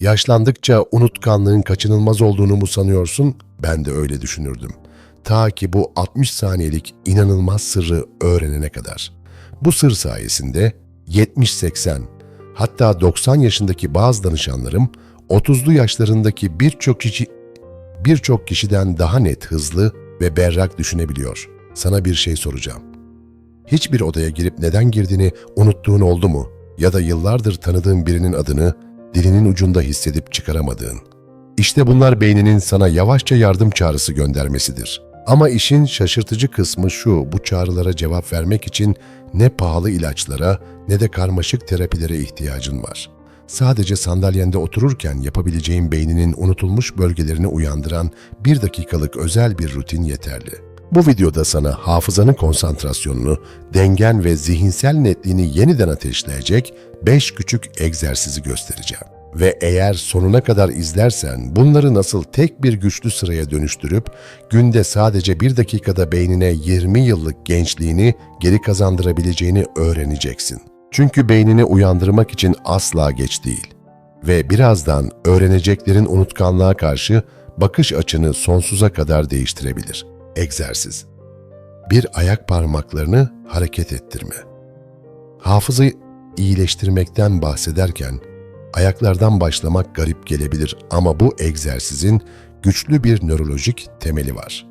Yaşlandıkça unutkanlığın kaçınılmaz olduğunu mu sanıyorsun? Ben de öyle düşünürdüm. Ta ki bu 60 saniyelik inanılmaz sırrı öğrenene kadar. Bu sır sayesinde 70-80 hatta 90 yaşındaki bazı danışanlarım 30'lu yaşlarındaki birçok kişi birçok kişiden daha net, hızlı ve berrak düşünebiliyor. Sana bir şey soracağım. Hiçbir odaya girip neden girdiğini unuttuğun oldu mu? Ya da yıllardır tanıdığın birinin adını dilinin ucunda hissedip çıkaramadığın. İşte bunlar beyninin sana yavaşça yardım çağrısı göndermesidir. Ama işin şaşırtıcı kısmı şu, bu çağrılara cevap vermek için ne pahalı ilaçlara ne de karmaşık terapilere ihtiyacın var. Sadece sandalyende otururken yapabileceğin beyninin unutulmuş bölgelerini uyandıran bir dakikalık özel bir rutin yeterli. Bu videoda sana hafızanın konsantrasyonunu, dengen ve zihinsel netliğini yeniden ateşleyecek 5 küçük egzersizi göstereceğim. Ve eğer sonuna kadar izlersen bunları nasıl tek bir güçlü sıraya dönüştürüp günde sadece bir dakikada beynine 20 yıllık gençliğini geri kazandırabileceğini öğreneceksin. Çünkü beynini uyandırmak için asla geç değil. Ve birazdan öğreneceklerin unutkanlığa karşı bakış açını sonsuza kadar değiştirebilir. Egzersiz. Bir ayak parmaklarını hareket ettirme. Hafızayı iyileştirmekten bahsederken ayaklardan başlamak garip gelebilir ama bu egzersizin güçlü bir nörolojik temeli var.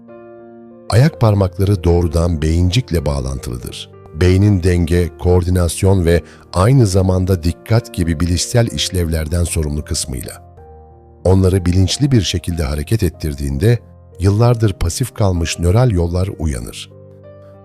Ayak parmakları doğrudan beyincikle bağlantılıdır. Beynin denge, koordinasyon ve aynı zamanda dikkat gibi bilişsel işlevlerden sorumlu kısmıyla. Onları bilinçli bir şekilde hareket ettirdiğinde yıllardır pasif kalmış nöral yollar uyanır.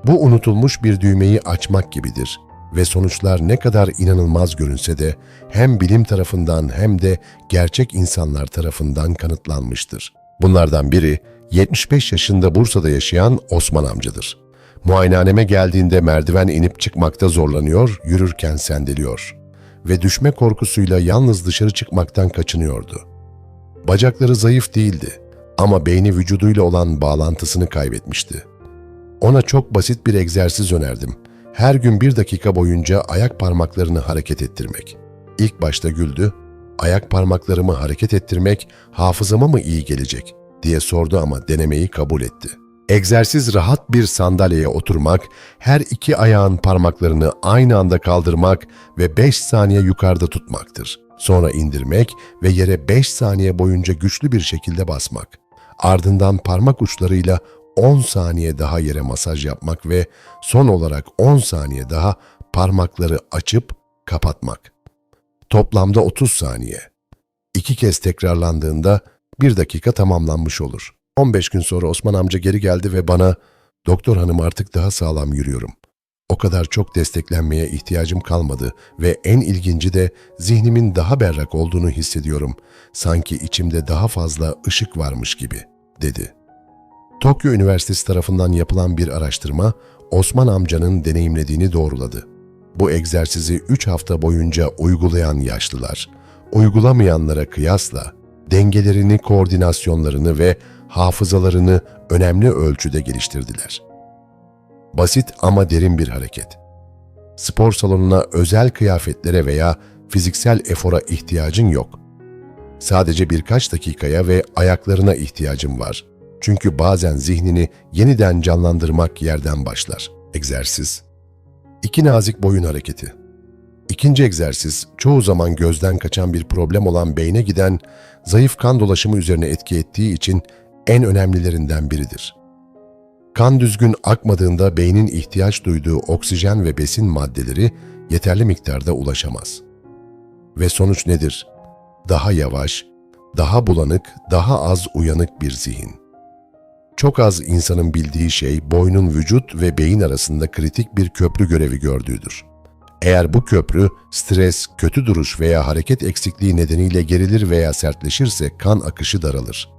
Bu unutulmuş bir düğmeyi açmak gibidir ve sonuçlar ne kadar inanılmaz görünse de hem bilim tarafından hem de gerçek insanlar tarafından kanıtlanmıştır. Bunlardan biri 75 yaşında Bursa'da yaşayan Osman amcadır. Muayenehaneme geldiğinde merdiven inip çıkmakta zorlanıyor, yürürken sendeliyor ve düşme korkusuyla yalnız dışarı çıkmaktan kaçınıyordu. Bacakları zayıf değildi ama beyni vücuduyla olan bağlantısını kaybetmişti. Ona çok basit bir egzersiz önerdim. Her gün bir dakika boyunca ayak parmaklarını hareket ettirmek. İlk başta güldü, ayak parmaklarımı hareket ettirmek hafızama mı iyi gelecek diye sordu ama denemeyi kabul etti. Egzersiz rahat bir sandalyeye oturmak, her iki ayağın parmaklarını aynı anda kaldırmak ve 5 saniye yukarıda tutmaktır. Sonra indirmek ve yere 5 saniye boyunca güçlü bir şekilde basmak. Ardından parmak uçlarıyla 10 saniye daha yere masaj yapmak ve son olarak 10 saniye daha parmakları açıp kapatmak. Toplamda 30 saniye. İki kez tekrarlandığında bir dakika tamamlanmış olur. 15 gün sonra Osman amca geri geldi ve bana ''Doktor hanım artık daha sağlam yürüyorum. O kadar çok desteklenmeye ihtiyacım kalmadı ve en ilginci de zihnimin daha berrak olduğunu hissediyorum. Sanki içimde daha fazla ışık varmış gibi.'' Dedi. Tokyo Üniversitesi tarafından yapılan bir araştırma Osman amcanın deneyimlediğini doğruladı. Bu egzersizi 3 hafta boyunca uygulayan yaşlılar, uygulamayanlara kıyasla dengelerini, koordinasyonlarını ve hafızalarını önemli ölçüde geliştirdiler. Basit ama derin bir hareket. Spor salonuna özel kıyafetlere veya fiziksel efora ihtiyacın yok. Sadece birkaç dakikaya ve ayaklarına ihtiyacın var. Çünkü bazen zihnini yeniden canlandırmak yerden başlar. Egzersiz. İki nazik boyun hareketi. İkinci egzersiz çoğu zaman gözden kaçan bir problem olan beyne giden zayıf kan dolaşımı üzerine etki ettiği için en önemlilerinden biridir. Kan düzgün akmadığında beynin ihtiyaç duyduğu oksijen ve besin maddeleri yeterli miktarda ulaşamaz. Ve sonuç nedir? Daha yavaş, daha bulanık, daha az uyanık bir zihin. Çok az insanın bildiği şey boynun vücut ve beyin arasında kritik bir köprü görevi gördüğüdür. Eğer bu köprü stres, kötü duruş veya hareket eksikliği nedeniyle gerilir veya sertleşirse kan akışı daralır.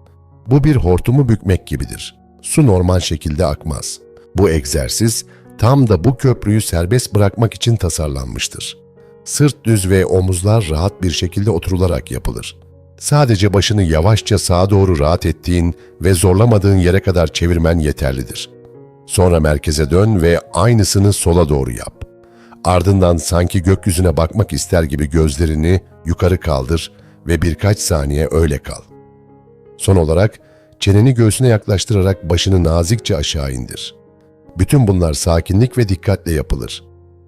Bu bir hortumu bükmek gibidir. Su normal şekilde akmaz. Bu egzersiz tam da bu köprüyü serbest bırakmak için tasarlanmıştır. Sırt düz ve omuzlar rahat bir şekilde oturularak yapılır. Sadece başını yavaşça sağa doğru rahat ettiğin ve zorlamadığın yere kadar çevirmen yeterlidir. Sonra merkeze dön ve aynısını sola doğru yap. Ardından sanki gökyüzüne bakmak ister gibi gözlerini yukarı kaldır ve birkaç saniye öyle kal. Son olarak çeneni göğsüne yaklaştırarak başını nazikçe aşağı indir. Bütün bunlar sakinlik ve dikkatle yapılır.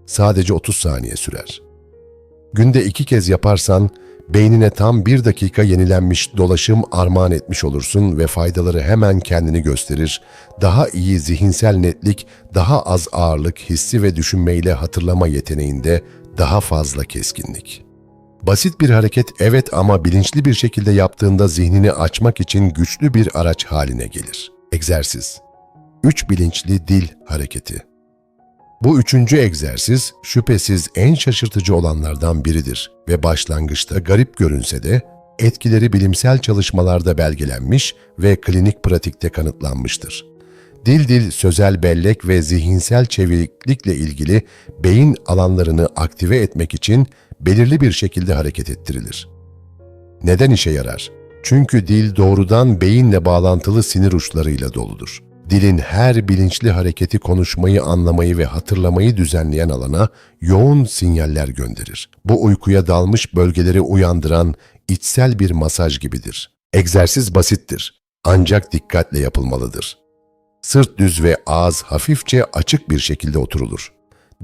Sadece 30 saniye sürer. Günde iki kez yaparsan beynine tam bir dakika yenilenmiş dolaşım armağan etmiş olursun ve faydaları hemen kendini gösterir. Daha iyi zihinsel netlik, daha az ağırlık, hissi ve düşünmeyle hatırlama yeteneğinde daha fazla keskinlik. Basit bir hareket evet ama bilinçli bir şekilde yaptığında zihnini açmak için güçlü bir araç haline gelir. Egzersiz 3 bilinçli dil hareketi bu üçüncü egzersiz şüphesiz en şaşırtıcı olanlardan biridir ve başlangıçta garip görünse de etkileri bilimsel çalışmalarda belgelenmiş ve klinik pratikte kanıtlanmıştır. Dil dil sözel bellek ve zihinsel çeviklikle ilgili beyin alanlarını aktive etmek için belirli bir şekilde hareket ettirilir. Neden işe yarar? Çünkü dil doğrudan beyinle bağlantılı sinir uçlarıyla doludur. Dilin her bilinçli hareketi konuşmayı, anlamayı ve hatırlamayı düzenleyen alana yoğun sinyaller gönderir. Bu uykuya dalmış bölgeleri uyandıran içsel bir masaj gibidir. Egzersiz basittir ancak dikkatle yapılmalıdır. Sırt düz ve ağız hafifçe açık bir şekilde oturulur.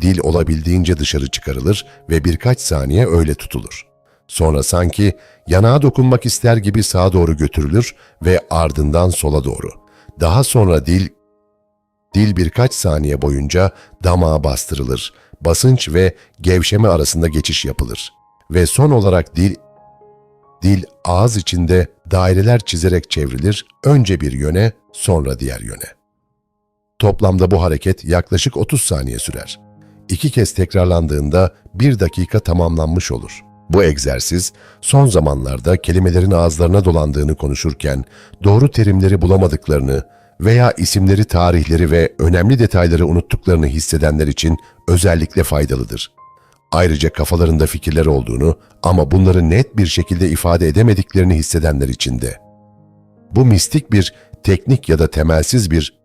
Dil olabildiğince dışarı çıkarılır ve birkaç saniye öyle tutulur. Sonra sanki yanağa dokunmak ister gibi sağa doğru götürülür ve ardından sola doğru. Daha sonra dil dil birkaç saniye boyunca damağa bastırılır. Basınç ve gevşeme arasında geçiş yapılır ve son olarak dil dil ağız içinde daireler çizerek çevrilir. Önce bir yöne, sonra diğer yöne. Toplamda bu hareket yaklaşık 30 saniye sürer. İki kez tekrarlandığında bir dakika tamamlanmış olur. Bu egzersiz son zamanlarda kelimelerin ağızlarına dolandığını konuşurken doğru terimleri bulamadıklarını veya isimleri, tarihleri ve önemli detayları unuttuklarını hissedenler için özellikle faydalıdır. Ayrıca kafalarında fikirler olduğunu ama bunları net bir şekilde ifade edemediklerini hissedenler için de. Bu mistik bir teknik ya da temelsiz bir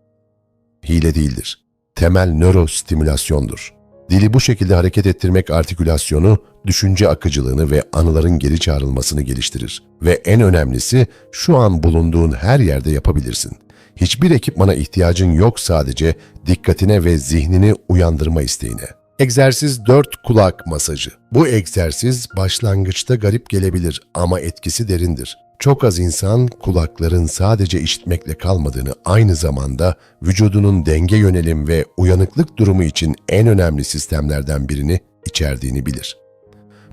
hile değildir. Temel nörostimülasyondur. Dili bu şekilde hareket ettirmek artikülasyonu, düşünce akıcılığını ve anıların geri çağrılmasını geliştirir. Ve en önemlisi şu an bulunduğun her yerde yapabilirsin. Hiçbir ekipmana ihtiyacın yok sadece dikkatine ve zihnini uyandırma isteğine. Egzersiz 4 kulak masajı. Bu egzersiz başlangıçta garip gelebilir ama etkisi derindir. Çok az insan kulakların sadece işitmekle kalmadığını aynı zamanda vücudunun denge yönelim ve uyanıklık durumu için en önemli sistemlerden birini içerdiğini bilir.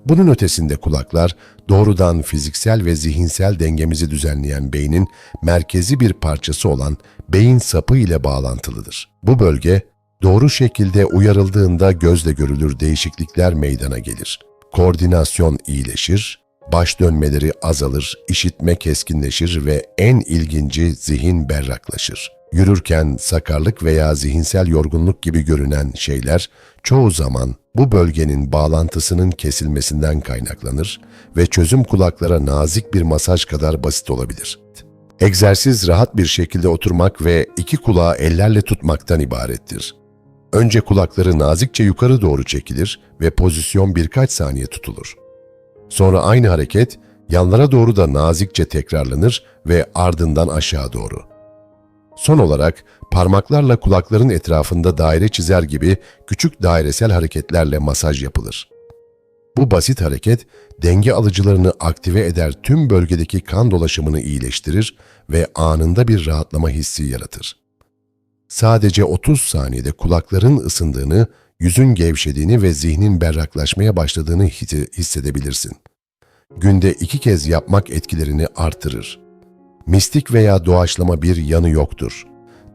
Bunun ötesinde kulaklar doğrudan fiziksel ve zihinsel dengemizi düzenleyen beynin merkezi bir parçası olan beyin sapı ile bağlantılıdır. Bu bölge doğru şekilde uyarıldığında gözle görülür değişiklikler meydana gelir. Koordinasyon iyileşir, baş dönmeleri azalır, işitme keskinleşir ve en ilginci zihin berraklaşır. Yürürken sakarlık veya zihinsel yorgunluk gibi görünen şeyler çoğu zaman bu bölgenin bağlantısının kesilmesinden kaynaklanır ve çözüm kulaklara nazik bir masaj kadar basit olabilir. Egzersiz rahat bir şekilde oturmak ve iki kulağı ellerle tutmaktan ibarettir. Önce kulakları nazikçe yukarı doğru çekilir ve pozisyon birkaç saniye tutulur. Sonra aynı hareket yanlara doğru da nazikçe tekrarlanır ve ardından aşağı doğru. Son olarak parmaklarla kulakların etrafında daire çizer gibi küçük dairesel hareketlerle masaj yapılır. Bu basit hareket denge alıcılarını aktive eder tüm bölgedeki kan dolaşımını iyileştirir ve anında bir rahatlama hissi yaratır. Sadece 30 saniyede kulakların ısındığını, yüzün gevşediğini ve zihnin berraklaşmaya başladığını hissedebilirsin. Günde iki kez yapmak etkilerini artırır. Mistik veya doğaçlama bir yanı yoktur.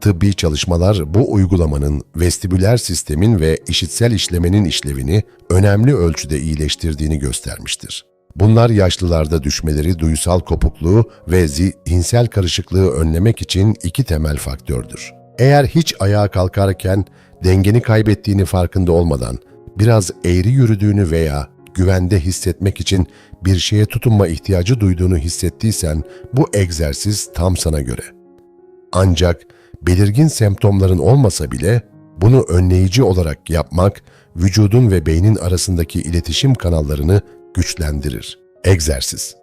Tıbbi çalışmalar bu uygulamanın vestibüler sistemin ve işitsel işlemenin işlevini önemli ölçüde iyileştirdiğini göstermiştir. Bunlar yaşlılarda düşmeleri, duysal kopukluğu ve zihinsel karışıklığı önlemek için iki temel faktördür. Eğer hiç ayağa kalkarken dengeni kaybettiğini farkında olmadan biraz eğri yürüdüğünü veya güvende hissetmek için bir şeye tutunma ihtiyacı duyduğunu hissettiysen bu egzersiz tam sana göre. Ancak belirgin semptomların olmasa bile bunu önleyici olarak yapmak vücudun ve beynin arasındaki iletişim kanallarını güçlendirir. Egzersiz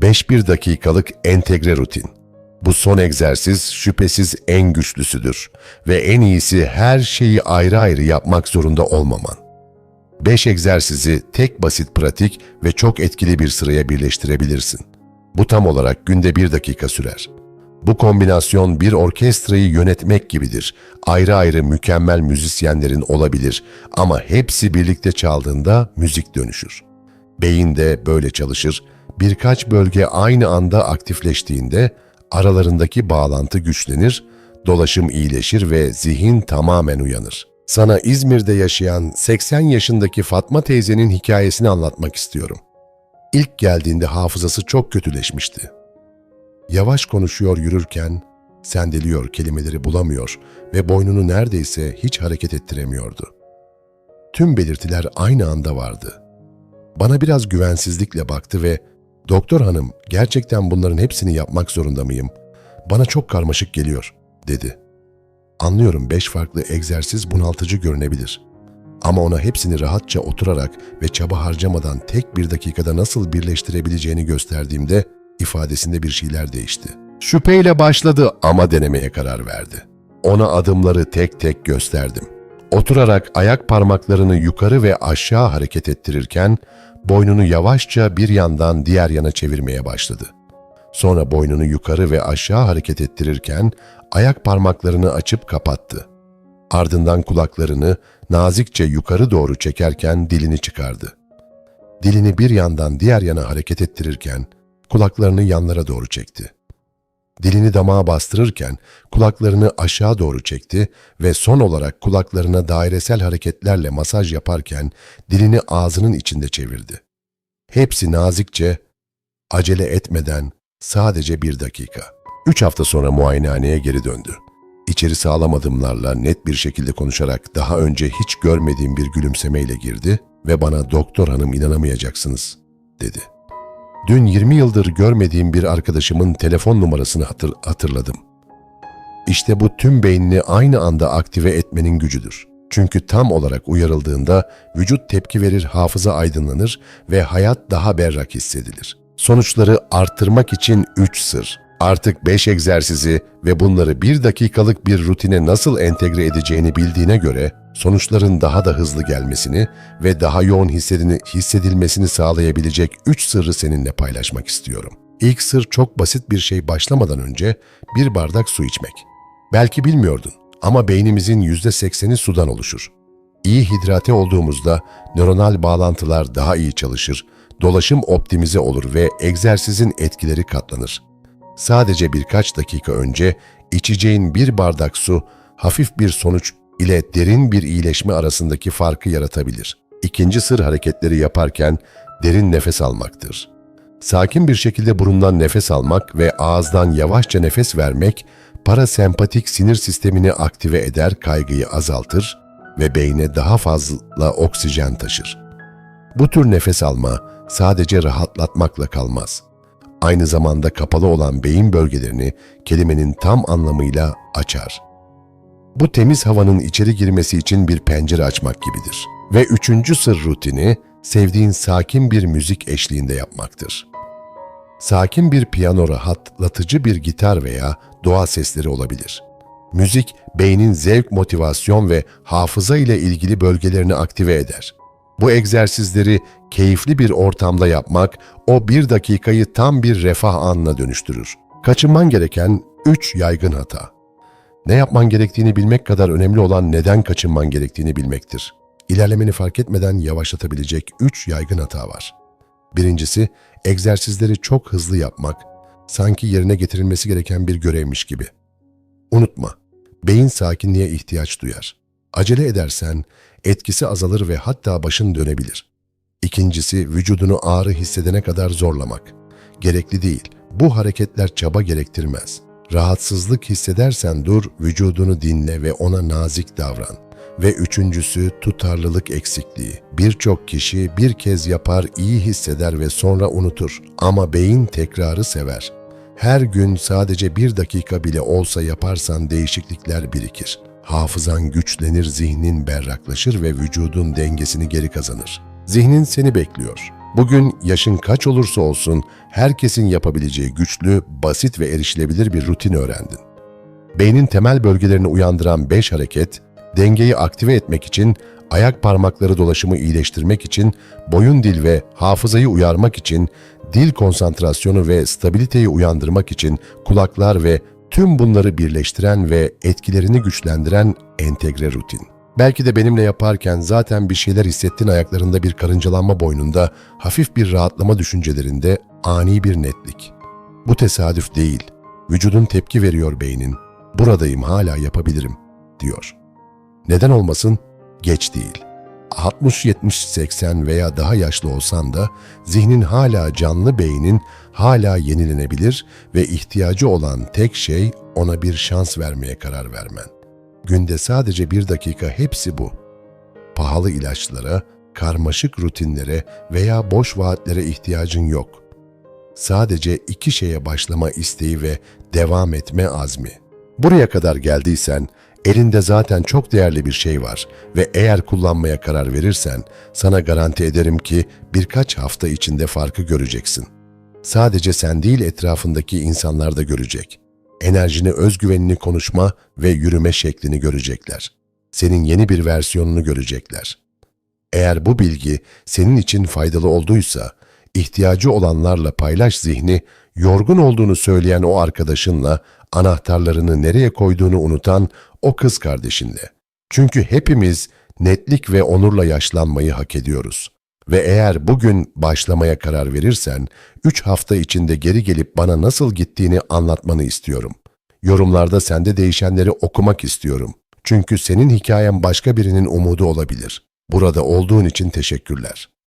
5-1 dakikalık entegre rutin. Bu son egzersiz şüphesiz en güçlüsüdür ve en iyisi her şeyi ayrı ayrı yapmak zorunda olmaman. 5 egzersizi tek basit pratik ve çok etkili bir sıraya birleştirebilirsin. Bu tam olarak günde 1 dakika sürer. Bu kombinasyon bir orkestrayı yönetmek gibidir. Ayrı ayrı mükemmel müzisyenlerin olabilir ama hepsi birlikte çaldığında müzik dönüşür. Beyin de böyle çalışır. Birkaç bölge aynı anda aktifleştiğinde aralarındaki bağlantı güçlenir, dolaşım iyileşir ve zihin tamamen uyanır. Sana İzmir'de yaşayan 80 yaşındaki Fatma teyzenin hikayesini anlatmak istiyorum. İlk geldiğinde hafızası çok kötüleşmişti. Yavaş konuşuyor yürürken sendeliyor kelimeleri bulamıyor ve boynunu neredeyse hiç hareket ettiremiyordu. Tüm belirtiler aynı anda vardı. Bana biraz güvensizlikle baktı ve ''Doktor hanım, gerçekten bunların hepsini yapmak zorunda mıyım? Bana çok karmaşık geliyor.'' dedi. Anlıyorum beş farklı egzersiz bunaltıcı görünebilir. Ama ona hepsini rahatça oturarak ve çaba harcamadan tek bir dakikada nasıl birleştirebileceğini gösterdiğimde ifadesinde bir şeyler değişti. Şüpheyle başladı ama denemeye karar verdi. Ona adımları tek tek gösterdim. Oturarak ayak parmaklarını yukarı ve aşağı hareket ettirirken boynunu yavaşça bir yandan diğer yana çevirmeye başladı. Sonra boynunu yukarı ve aşağı hareket ettirirken ayak parmaklarını açıp kapattı. Ardından kulaklarını nazikçe yukarı doğru çekerken dilini çıkardı. Dilini bir yandan diğer yana hareket ettirirken kulaklarını yanlara doğru çekti. Dilini damağa bastırırken kulaklarını aşağı doğru çekti ve son olarak kulaklarına dairesel hareketlerle masaj yaparken dilini ağzının içinde çevirdi. Hepsi nazikçe, acele etmeden sadece bir dakika. Üç hafta sonra muayenehaneye geri döndü. İçeri sağlam adımlarla net bir şekilde konuşarak daha önce hiç görmediğim bir gülümsemeyle girdi ve bana doktor hanım inanamayacaksınız dedi. Dün 20 yıldır görmediğim bir arkadaşımın telefon numarasını hatır, hatırladım. İşte bu tüm beynini aynı anda aktive etmenin gücüdür. Çünkü tam olarak uyarıldığında vücut tepki verir, hafıza aydınlanır ve hayat daha berrak hissedilir. Sonuçları arttırmak için 3 sır. Artık 5 egzersizi ve bunları 1 dakikalık bir rutine nasıl entegre edeceğini bildiğine göre sonuçların daha da hızlı gelmesini ve daha yoğun hissedini, hissedilmesini sağlayabilecek 3 sırrı seninle paylaşmak istiyorum. İlk sır çok basit bir şey başlamadan önce bir bardak su içmek. Belki bilmiyordun ama beynimizin %80'i sudan oluşur. İyi hidrate olduğumuzda nöronal bağlantılar daha iyi çalışır, dolaşım optimize olur ve egzersizin etkileri katlanır. Sadece birkaç dakika önce içeceğin bir bardak su hafif bir sonuç ile derin bir iyileşme arasındaki farkı yaratabilir. İkinci sır hareketleri yaparken derin nefes almaktır. Sakin bir şekilde burundan nefes almak ve ağızdan yavaşça nefes vermek parasempatik sinir sistemini aktive eder, kaygıyı azaltır ve beyne daha fazla oksijen taşır. Bu tür nefes alma sadece rahatlatmakla kalmaz. Aynı zamanda kapalı olan beyin bölgelerini kelimenin tam anlamıyla açar. Bu temiz havanın içeri girmesi için bir pencere açmak gibidir. Ve üçüncü sır rutini sevdiğin sakin bir müzik eşliğinde yapmaktır. Sakin bir piyano rahatlatıcı bir gitar veya doğa sesleri olabilir. Müzik, beynin zevk, motivasyon ve hafıza ile ilgili bölgelerini aktive eder. Bu egzersizleri keyifli bir ortamda yapmak, o bir dakikayı tam bir refah anına dönüştürür. Kaçınman gereken üç yaygın hata. Ne yapman gerektiğini bilmek kadar önemli olan neden kaçınman gerektiğini bilmektir. İlerlemeni fark etmeden yavaşlatabilecek üç yaygın hata var. Birincisi, egzersizleri çok hızlı yapmak, sanki yerine getirilmesi gereken bir görevmiş gibi. Unutma, beyin sakinliğe ihtiyaç duyar. Acele edersen etkisi azalır ve hatta başın dönebilir. İkincisi, vücudunu ağrı hissedene kadar zorlamak. Gerekli değil, bu hareketler çaba gerektirmez. Rahatsızlık hissedersen dur, vücudunu dinle ve ona nazik davran. Ve üçüncüsü tutarlılık eksikliği. Birçok kişi bir kez yapar, iyi hisseder ve sonra unutur. Ama beyin tekrarı sever. Her gün sadece bir dakika bile olsa yaparsan değişiklikler birikir. Hafızan güçlenir, zihnin berraklaşır ve vücudun dengesini geri kazanır. Zihnin seni bekliyor. Bugün yaşın kaç olursa olsun herkesin yapabileceği güçlü, basit ve erişilebilir bir rutin öğrendin. Beynin temel bölgelerini uyandıran 5 hareket, dengeyi aktive etmek için, ayak parmakları dolaşımı iyileştirmek için, boyun dil ve hafızayı uyarmak için, dil konsantrasyonu ve stabiliteyi uyandırmak için kulaklar ve tüm bunları birleştiren ve etkilerini güçlendiren entegre rutin. Belki de benimle yaparken zaten bir şeyler hissettin ayaklarında bir karıncalanma boynunda, hafif bir rahatlama düşüncelerinde ani bir netlik. Bu tesadüf değil. Vücudun tepki veriyor beynin. Buradayım hala yapabilirim diyor. Neden olmasın? Geç değil. 60, 70, 80 veya daha yaşlı olsan da zihnin hala canlı beynin hala yenilenebilir ve ihtiyacı olan tek şey ona bir şans vermeye karar vermen. Günde sadece bir dakika hepsi bu. Pahalı ilaçlara, karmaşık rutinlere veya boş vaatlere ihtiyacın yok. Sadece iki şeye başlama isteği ve devam etme azmi. Buraya kadar geldiysen, elinde zaten çok değerli bir şey var ve eğer kullanmaya karar verirsen, sana garanti ederim ki birkaç hafta içinde farkı göreceksin. Sadece sen değil etrafındaki insanlar da görecek. Enerjini, özgüvenini konuşma ve yürüme şeklini görecekler. Senin yeni bir versiyonunu görecekler. Eğer bu bilgi senin için faydalı olduysa, ihtiyacı olanlarla paylaş zihni, yorgun olduğunu söyleyen o arkadaşınla, anahtarlarını nereye koyduğunu unutan o kız kardeşinle. Çünkü hepimiz netlik ve onurla yaşlanmayı hak ediyoruz. Ve eğer bugün başlamaya karar verirsen, 3 hafta içinde geri gelip bana nasıl gittiğini anlatmanı istiyorum. Yorumlarda sende değişenleri okumak istiyorum. Çünkü senin hikayen başka birinin umudu olabilir. Burada olduğun için teşekkürler.